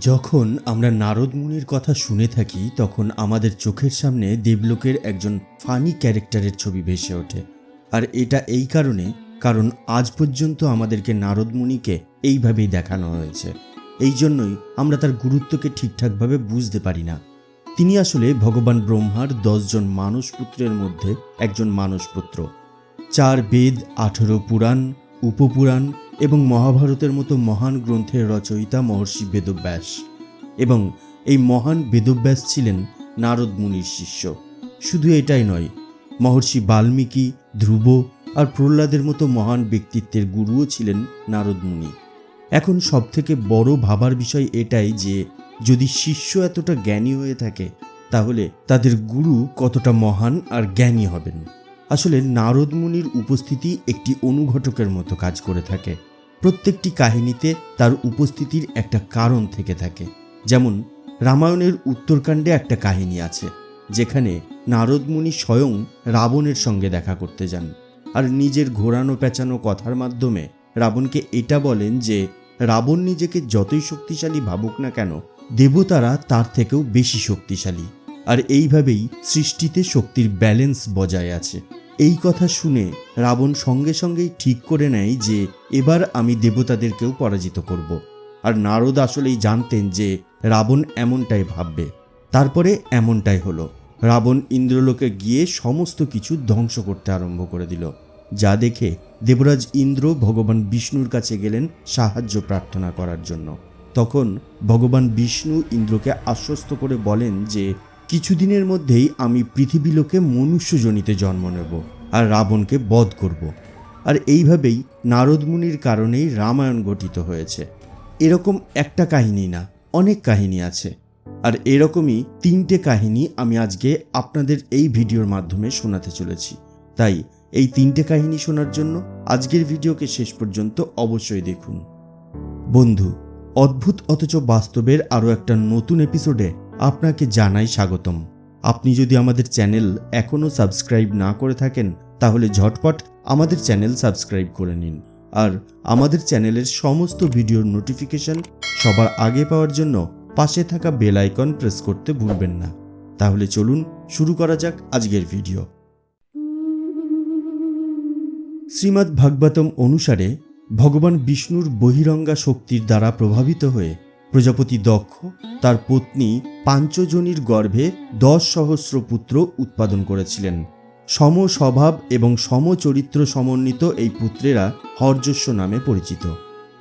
যখন আমরা নারদ মুনির কথা শুনে থাকি, তখন আমাদের চোখের সামনে দেবলোকের একজন ফানি ক্যারেক্টারের ছবি ভেসে ওঠে। আর এটা এই কারণে, কারণ আজ পর্যন্ত আমাদেরকে নারদ মুনিকে এইভাবেই দেখানো হয়েছে। এই জন্যই আমরা তার গুরুত্বকে ঠিকঠাকভাবে বুঝতে পারি না। তিনি আসলে ভগবান ব্রহ্মার দশজন মানসপুত্রের মধ্যে একজন মানসপুত্র। চার বেদ, আঠেরো পুরাণ, উপপুরাণ এবং মহাভারতের মতো মহান গ্রন্থের রচয়িতা মহর্ষি বেদব্যাস এবং এই মহান বেদব্যাস ছিলেন নারদ মুনির শিষ্য। শুধু এটাই নয়, মহর্ষি বাল্মীকি, ধ্রুব আর প্রহ্লাদের মতো মহান ব্যক্তিত্বের গুরুও ছিলেন নারদ মুনি। এখন সবথেকে বড় ভাবার বিষয় এটাই যে, যদি শিষ্য এতটা জ্ঞানী হয়ে থাকে, তাহলে তাদের গুরু কতটা মহান আর জ্ঞানী হবেন। আসলে নারদ মুনির উপস্থিতি একটি অনুঘটকের মতো কাজ করে থাকে। প্রত্যেকটি কাহিনীতে তার উপস্থিতির একটা কারণ থেকে থাকে। যেমন, রামায়ণের উত্তরকাণ্ডে একটা কাহিনী আছে, যেখানে নারদ মুনি স্বয়ং রাবণের সঙ্গে দেখা করতে যান। আর নিজের ঘোরানো পেঁচানো কথার মাধ্যমে রাবণকে এটা বলেন যে, রাবণ নিজেকে যতই শক্তিশালী ভাবুক না কেন, দেবতারা তার থেকেও বেশি শক্তিশালী। আর এইভাবেই সৃষ্টিতে শক্তির ব্যালেন্স বজায় আছে। এই কথা শুনে রাবণ সঙ্গে সঙ্গেই ঠিক করে নেয় যে এবার আমি দেবতাদেরকেও পরাজিত করব। আর নারদ আসলেই জানতেন যে রাবণ এমনটাই ভাববে। তারপরে এমনটাই হলো। রাবণ ইন্দ্রলোকে গিয়ে সমস্ত কিছু ধ্বংস করতে আরম্ভ করে দিল। যা দেখে দেবরাজ ইন্দ্র ভগবান বিষ্ণুর কাছে গেলেন সাহায্য প্রার্থনা করার জন্য। তখন ভগবান বিষ্ণু ইন্দ্রকে আশ্বস্ত করে বলেন যে কিছুদিনের মধ্যেই আমি পৃথিবীলোকে মনুষ্যজনিতে জন্ম নেব আর রাবণকে বধ করব। আর এইভাবেই নারদ মুনির কারণেই রামায়ণ গঠিত হয়েছে। এরকম একটা কাহিনী না, অনেক কাহিনী আছে। আর এরকমই তিনটে কাহিনী আমি আজকে আপনাদের এই ভিডিওর মাধ্যমে শোনাতে চলেছি। তাই এই তিনটে কাহিনী শোনার জন্য আজকের ভিডিওকে শেষ পর্যন্ত অবশ্যই দেখুন। বন্ধু, অদ্ভুত অথচ বাস্তবের আরও একটা নতুন এপিসোডে আপনাকে জানাই স্বাগতম। আপনি যদি আমাদের চ্যানেল এখনও সাবস্ক্রাইব না করে থাকেন, তাহলে ঝটপট আমাদের চ্যানেল সাবস্ক্রাইব করে নিন। আর আমাদের চ্যানেলের সমস্ত ভিডিওর নোটিফিকেশন সবার আগে পাওয়ার জন্য পাশে থাকা বেল আইকন প্রেস করতে ভুলবেন না। তাহলে চলুন শুরু করা যাক আজকের ভিডিও। শ্রীমদ্ ভাগবতম অনুসারে ভগবান বিষ্ণুর বহিরঙ্গা শক্তির দ্বারা প্রভাবিত হয়ে প্রজাপতি দক্ষ, তার পত্নী পাঞ্চজনীর গর্ভে দশ সহস্র পুত্র উৎপাদন করেছিলেন। সম স্বভাব এবং সমচরিত্র সমন্বিত এই পুত্রেরা হর্যস্ব নামে পরিচিত।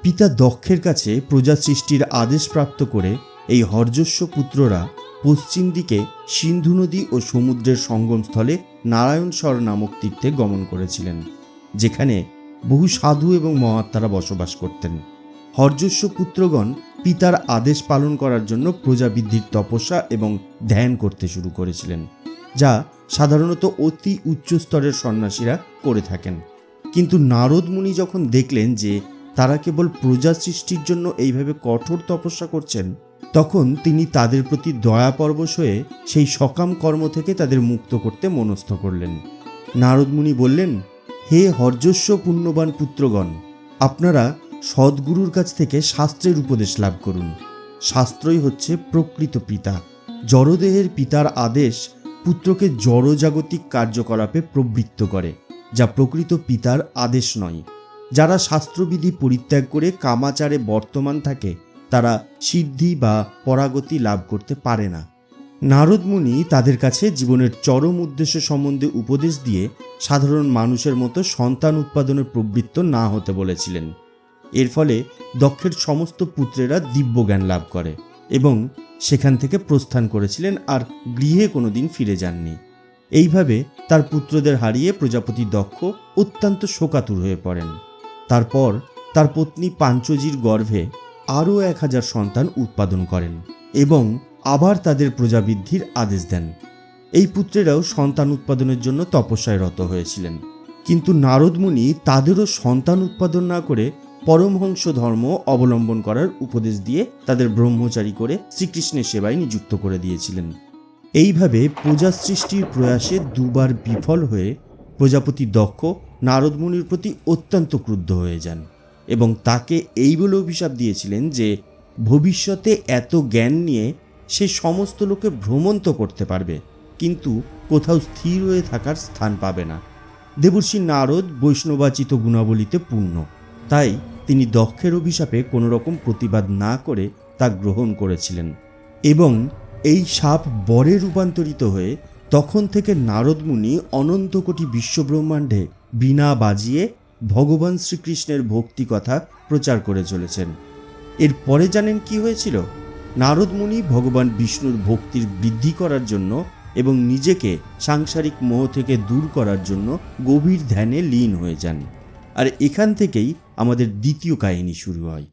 পিতা দক্ষের কাছে প্রজা সৃষ্টির আদেশ প্রাপ্ত করে এই হর্যস্ব পুত্ররা পশ্চিম দিকে সিন্ধু নদী ও সমুদ্রের সঙ্গমস্থলে নারায়ণস্বর নামক তীর্থে গমন করেছিলেন, যেখানে বহু সাধু এবং মহাত্মারা বসবাস করতেন। হর্যস্ব পুত্রগণ পিতার আদেশ পালন করার জন্য প্রজাবৃদ্ধির তপস্যা এবং ধ্যান করতে শুরু করেছিলেন, যা সাধারণত অতি উচ্চ স্তরের সন্ন্যাসীরা করে থাকেন। কিন্তু নারদ মুনি যখন দেখলেন যে তারা কেবল প্রজা সৃষ্টির জন্য এইভাবে কঠোর তপস্যা করছেন, তখন তিনি তাদের প্রতি দয়াপরবশ হয়ে সেই সকাম কর্ম থেকে তাদের মুক্ত করতে মনস্থ করলেন। নারদমুনি বললেন, হে হর্যস্ব পুণ্যবান পুত্রগণ, আপনারা সদ্গুরুর কাছ থেকে শাস্ত্রের উপদেশ লাভ করুন। শাস্ত্রই হচ্ছে প্রকৃত পিতা। জড়দেহের পিতার আদেশ পুত্রকে জড়জাগতিক কার্যকলাপে প্রবৃত্ত করে, যা প্রকৃত পিতার আদেশ নয়। যারা শাস্ত্রবিধি পরিত্যাগ করে কামাচারে বর্তমান থাকে, তারা সিদ্ধি বা পরাগতি লাভ করতে পারে না। নারদ মুনি তাদের কাছে জীবনের চরম উদ্দেশ্য সম্বন্ধে উপদেশ দিয়ে সাধারণ মানুষের মতো সন্তান উৎপাদনের প্রবৃত্ত না হতে বলেছিলেন। এর ফলে দক্ষের সমস্ত পুত্রেরা দিব্যজ্ঞান লাভ করে এবং সেখান থেকে প্রস্থান করেছিলেন আর গৃহে কোনোদিন ফিরে যাননি। এইভাবে তার পুত্রদের হারিয়ে প্রজাপতি দক্ষ অত্যন্ত শোকাতুর হয়ে পড়েন। তারপর তার পত্নী পাঞ্চজির গর্ভে আরও এক হাজার সন্তান উৎপাদন করেন এবং আবার তাদের প্রজাবৃদ্ধির আদেশ দেন। এই পুত্রেরাও সন্তান উৎপাদনের জন্য তপস্যায় রত হয়েছিলেন। কিন্তু নারদমুনি তাদেরও সন্তান উৎপাদন না করে পরমহংস ধর্ম অবলম্বন করার উপদেশ দিয়ে তাদের ব্রহ্মচারী করে শ্রীকৃষ্ণের সেবায় নিযুক্ত করে দিয়েছিলেন। এইভাবে প্রজা সৃষ্টির প্রয়াসে দুবার বিফল হয়ে প্রজাপতি দক্ষ নারদমুনির প্রতি অত্যন্ত ক্রুদ্ধ হয়ে যান এবং তাকে এই বলে অভিশাপ দিয়েছিলেন যে ভবিষ্যতে এত জ্ঞান নিয়ে সে সমস্ত লোকে ভ্রমণ তো করতে পারবে, কিন্তু কোথাও স্থির হয়ে থাকার স্থান পাবে না। দেবর্ষী নারদ বৈষ্ণবাচিত গুণাবলীতে পূর্ণ। তাই তিনি দক্ষের অভিশাপে কোনো রকম প্রতিবাদ না করে তা গ্রহণ করেছিলেন এবং এই সাপ বরে রূপান্তরিত হয়ে তখন থেকে নারদমুনি অনন্ত কোটি বিশ্বব্রহ্মাণ্ডে বিনা বাজিয়ে ভগবান শ্রীকৃষ্ণের ভক্তি কথা প্রচার করে চলেছেন। এর পরে জানেন কি হয়েছিল? নারদমুনি ভগবান বিষ্ণুর ভক্তির বৃদ্ধি করার জন্য এবং নিজেকে সাংসারিক মোহ থেকে দূর করার জন্য গভীর ধ্যানে লীন হয়ে যান। আর এখান থেকেই আমাদের দ্বিতীয় কাহিনী শুরু হয়।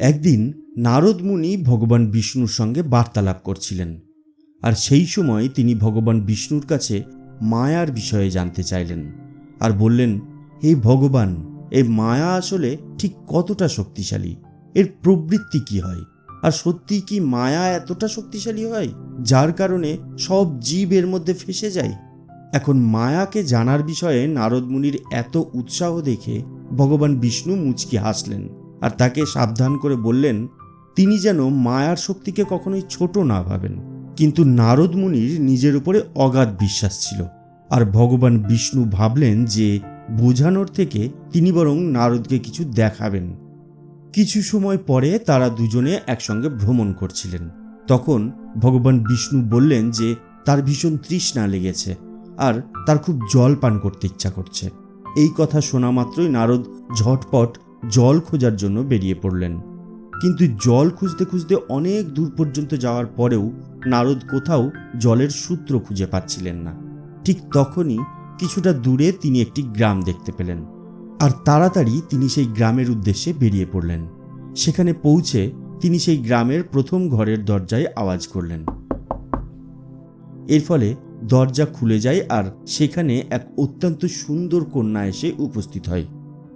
একদিন নারদ মুনি ভগবান বিষ্ণুর সঙ্গে বার্তালাপ করছিলেন, আর সেই সময় তিনি ভগবান বিষ্ণুর কাছে মায়ার বিষয়ে জানতে চাইলেন আর বললেন, হে ভগবান এই মায়া আসলে ঠিক কতটা শক্তিশালী? এর প্রবৃত্তি কি হয়? আর সত্যি কি মায়া এতটা শক্তিশালী হয়? যার কারণে সব জীব এর মধ্যে ফেসে যায়? এখন মায়াকে জানার বিষয়ে নারদ মুনির এত উৎসাহ দেখে ভগবান বিষ্ণু মুচকি হাসলেন আর তাকে সাবধান করে বললেন, তিনি যেন মায়ার শক্তিকে কখনোই ছোট না ভাবেন। কিন্তু নারদ মুনির নিজের উপরে অগাধ বিশ্বাস ছিল আর ভগবান বিষ্ণু ভাবলেন যে বোঝানোর থেকে তিনি বরং নারদকে কিছু দেখাবেন। কিছু সময় পরে তারা দুজনে একসঙ্গে ভ্রমণ করছিলেন। তখন ভগবান বিষ্ণু বললেন যে তার ভীষণ তৃষ্ণা লেগেছে। আর তার খুব জল পান করতে ইচ্ছা করছে। এই কথা শোনা মাত্রই নারদ ঝটপট জল খোঁজার জন্য বেরিয়ে পড়লেন। কিন্তু জল খুঁজতে খুঁজতে অনেক দূর পর্যন্ত যাওয়ার পরেও নারদ কোথাও জলের সূত্র খুঁজে পাচ্ছিলেন না। ঠিক তখনই কিছুটা দূরে তিনি একটি গ্রাম দেখতে পেলেন। আর তাড়াতাড়ি তিনি সেই গ্রামের উদ্দেশ্যে বেরিয়ে পড়লেন। সেখানে পৌঁছে তিনি সেই গ্রামের প্রথম ঘরের দরজায় আওয়াজ করলেন। এর ফলে দরজা খুলে যায় আর সেখানে এক অত্যন্ত সুন্দর কন্যা এসে উপস্থিত হয়।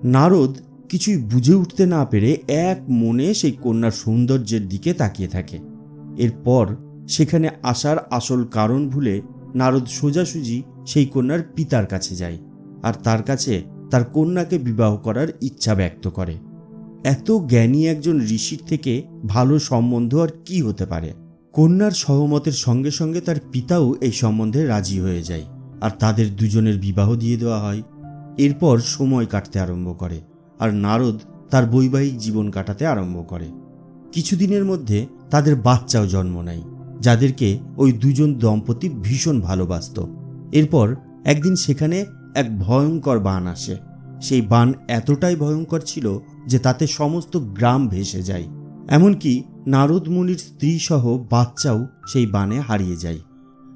নারদ কিছুই বুঝে উঠতে না পেরে এক মনে সেই কন্যার সৌন্দর্যের দিকে তাকিয়ে থাকে। এরপর সেখানে আসার আসল কারণ ভুলে নারদ সোজাসুজি সেই কন্যার পিতার কাছে যায় আর তার কাছে তার কন্যাকে বিবাহ করার ইচ্ছা ব্যক্ত করে। এত জ্ঞানী একজন ঋষির থেকে ভালো সম্বন্ধ আর কি হতে পারে? কন্যার সহমতের সঙ্গে সঙ্গে তার পিতাও এই সম্বন্ধে রাজি হয়ে যায় আর তাদের দুজনের বিবাহ দিয়ে দেওয়া হয়। এরপর সময় কাটতে আরম্ভ করে আর নারদ তার বৈবাহিক জীবন কাটাতে আরম্ভ করে। কিছুদিনের মধ্যে তাদের বাচ্চাও জন্ম নেয়, যাদেরকে ওই দুজন দম্পতি ভীষণ ভালোবাসত। এরপর একদিন সেখানে এক ভয়ঙ্কর বান আসে। সেই বান এতটাই ভয়ঙ্কর ছিল যে তাতে সমস্ত গ্রাম ভেসে যায়। এমনকি নারদ মুনির স্ত্রী সহ বাচ্চাও সেই বানে হারিয়ে যায়।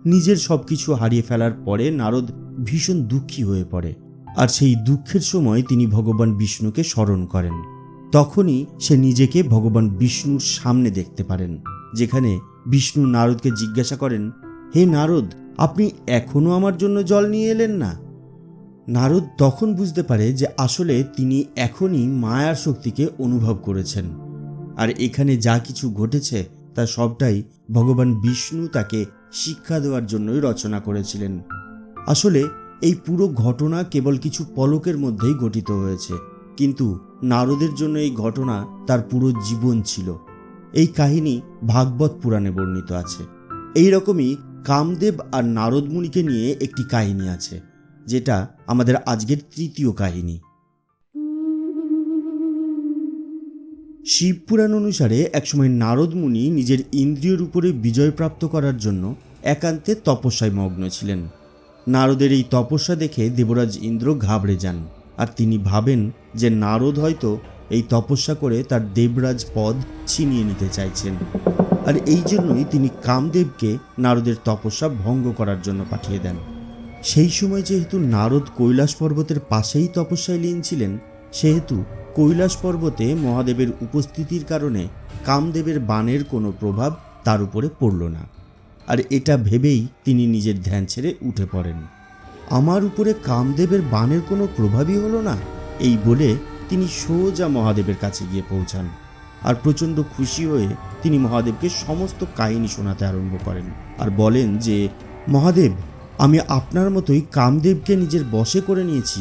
নিজের সবকিছু হারিয়ে ফেলার পরে নারদ ভীষণ দুঃখী হয়ে পড়ে। আর সেই দুঃখের সময় তিনি ভগবান বিষ্ণুকে স্মরণ করেন। তখনই সে নিজেকে ভগবান বিষ্ণুর সামনে দেখতে পারেন, যেখানে বিষ্ণু নারদকে জিজ্ঞাসা করেন, হে নারদ, আপনি এখনও আমার জন্য জল নিয়ে এলেন না? নারদ তখন বুঝতে পারে যে আসলে তিনি এখনই মায়ার শক্তিকে অনুভব করেছেন। আর এখানে যা কিছু ঘটেছে তা সবটাই ভগবান বিষ্ণু তাকে শিক্ষা দেওয়ার জন্যই রচনা করেছিলেন। আসলে এই পুরো ঘটনা কেবল কিছু পলকের মধ্যেই ঘটিত হয়েছে, কিন্তু নারদের জন্য এই ঘটনা তার পুরো জীবন ছিল। এই কাহিনী ভাগবত পুরাণে বর্ণিত আছে। এই রকমই কামদেব আর নারদমুনিকে নিয়ে একটি কাহিনী আছে, যেটা আমাদের আজকের তৃতীয় কাহিনী। শিবপুরাণ অনুসারে একসময় নারদ মুনি নিজের ইন্দ্রিয়র উপরে বিজয় প্রাপ্ত করার জন্য একান্তে তপস্যায় মগ্ন ছিলেন। নারদের এই তপস্যা দেখে দেবরাজ ইন্দ্র ঘাবড়ে যান আর তিনি ভাবেন যে নারদ হয়তো এই তপস্যা করে তার দেবরাজ পদ ছিনিয়ে নিতে চাইছেন। আর এই জন্যই তিনি কামদেবকে নারদের তপস্যা ভঙ্গ করার জন্য পাঠিয়ে দেন। সেই সময় যেহেতু নারদ কৈলাস পর্বতের পাশেই তপস্যায় লীন ছিলেন, সেহেতু কৈলাস পর্বতে মহাদেবের উপস্থিতির কারণে কামদেবের বাণের কোনো প্রভাব তার উপরে পড়ল না। আর এটা ভেবেই তিনি নিজের ধ্যান ছেড়ে উঠে পড়েন। আমার উপরে কামদেবের বাণের কোনো প্রভাবই হলো না, এই বলে তিনি সোজা মহাদেবের কাছে গিয়ে পৌঁছান আর প্রচণ্ড খুশি হয়ে তিনি মহাদেবকে সমস্ত কাহিনী শোনাতে আরম্ভ করেন আর বলেন যে, মহাদেব, আমি আপনার মতোই কামদেবকে নিজের বশে করে নিয়েছি।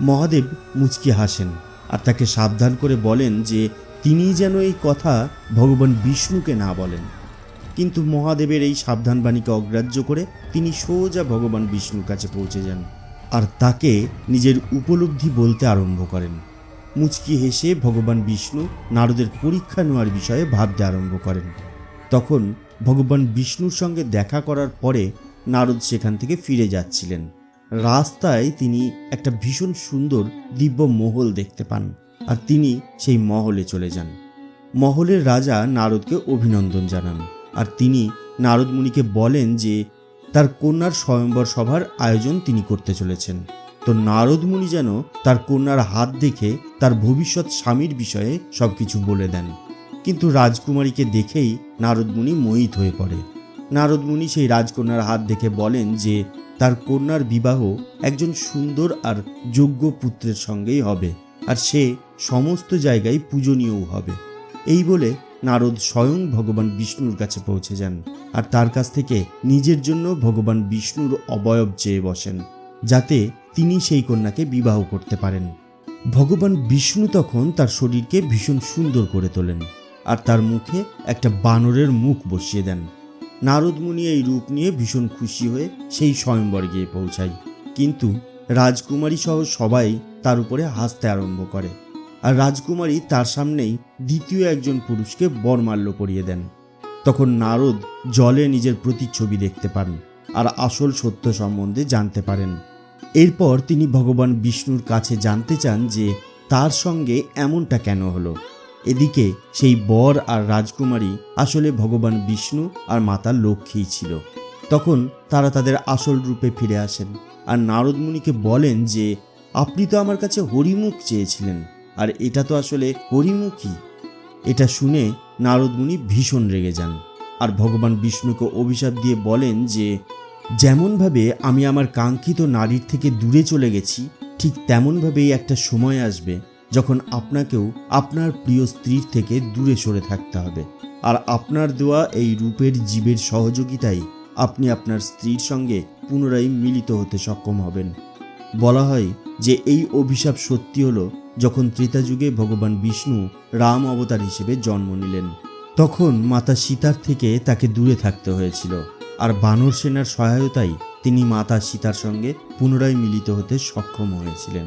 মহাদেব মুচকি হাসেন। আর তাকে সাবধান করে বলেন যে তিনি যেন এই কথা ভগবান বিষ্ণুকে না বলেন। কিন্তু মহাদেবের এই সাবধানবাণীকে অগ্রাহ্য করে তিনি সোজা ভগবান বিষ্ণুর কাছে পৌঁছে যান আর তাকে নিজের উপলব্ধি বলতে আরম্ভ করেন। মুচকি হেসে ভগবান বিষ্ণু নারদের পরীক্ষা নেওয়ার বিষয়ে ভাবতে আরম্ভ করেন। তখন ভগবান বিষ্ণুর সঙ্গে দেখা করার পরে নারদ সেখান থেকে ফিরে যাচ্ছিলেন। রাস্তায় তিনি একটা ভীষণ সুন্দর দিব্য মহল দেখতে পান আর তিনি সেই মহলে চলে যান। মহলের রাজা নারদকে অভিনন্দন জানান আর তিনি নারদ মুনিকে বলেন যে তার কন্যার স্বয়ম্বর সভার আয়োজন তিনি করতে চলেছেন। তো নারদ মুনি যেন তার কন্যার হাত দেখে তার ভবিষ্যৎ স্বামীর বিষয়ে সবকিছু বলে দেন। কিন্তু রাজকুমারীকে দেখেই নারদ মুনি মোহিত হয়ে পড়ে। নারদ মুনি সেই রাজকন্যার হাত দেখে বলেন যে তার কন্যার বিবাহ একজন সুন্দর আর যোগ্য পুত্রের সঙ্গেই হবে, আর সে সমস্ত জায়গায় পূজনীয়ও হবে। এই বলে নারদ স্বয়ং ভগবান বিষ্ণুর কাছে পৌঁছে যান, আর তার কাছ থেকে নিজের জন্য ভগবান বিষ্ণুর অবয়ব চেয়ে বসেন, যাতে তিনি সেই কন্যাকে বিবাহ করতে পারেন। ভগবান বিষ্ণু তখন তার শরীরকে ভীষণ সুন্দর করে তোলেন, আর তার মুখে একটা বানরের মুখ বসিয়ে দেন। নারদ মুনি এই রূপ নিয়ে ভীষণ খুশি হয়ে সেই স্বয়ম্বর গিয়ে পৌঁছায়। কিন্তু রাজকুমারী সহ সবাই তার উপরে হাসতে আরম্ভ করে। আর রাজকুমারী তার সামনেই দ্বিতীয় একজন পুরুষকে বরমাল্য পরিয়ে দেন। তখন নারদ জলে নিজের প্রতিচ্ছবি দেখতে পান আর আসল সত্য সম্বন্ধে জানতে পারেন। এরপর তিনি ভগবান বিষ্ণুর কাছে জানতে চান যে তার সঙ্গে এমনটা কেন হলো। এদিকে সেই বর আর রাজকুমারী আসলে ভগবান বিষ্ণু আর মাতা লক্ষ্মী ছিল। তখন তারা তাদের আসল রূপে ফিরে আসেন আর নারদ মুনিকে বলেন যে, আপনি তো আমার কাছে হরিমুখ চেয়েছিলেন, আর এটা তো আসলে হরিমুখী এটা শুনে নারদ মুনি ভীষণ রেগে যান আর ভগবান বিষ্ণুকে অভিশাপ দিয়ে বলেন যে, যেমনভাবে আমি আমার কাঙ্ক্ষিত নারীর থেকে দূরে চলে গেছি, ঠিক তেমনভাবেই একটা সময় আসবে যখন আপনাকেও আপনার প্রিয় স্ত্রীর থেকে দূরে সরে থাকতে হবে। আর আপনার দেওয়া এই রূপের জীবের সহযোগিতায় আপনি আপনার স্ত্রীর সঙ্গে পুনরায় মিলিত হতে সক্ষম হবেন। বলা হয় যে এই অভিশাপ সত্যি হল যখন ত্রেতা যুগে ভগবান বিষ্ণু রাম অবতার হিসেবে জন্ম নিলেন। তখন মাতা সীতার থেকে তাকে দূরে থাকতে হয়েছিল। আর বানর সেনার সহায়তায় তিনি মাতা সীতার সঙ্গে পুনরায় মিলিত হতে সক্ষম হয়েছিলেন।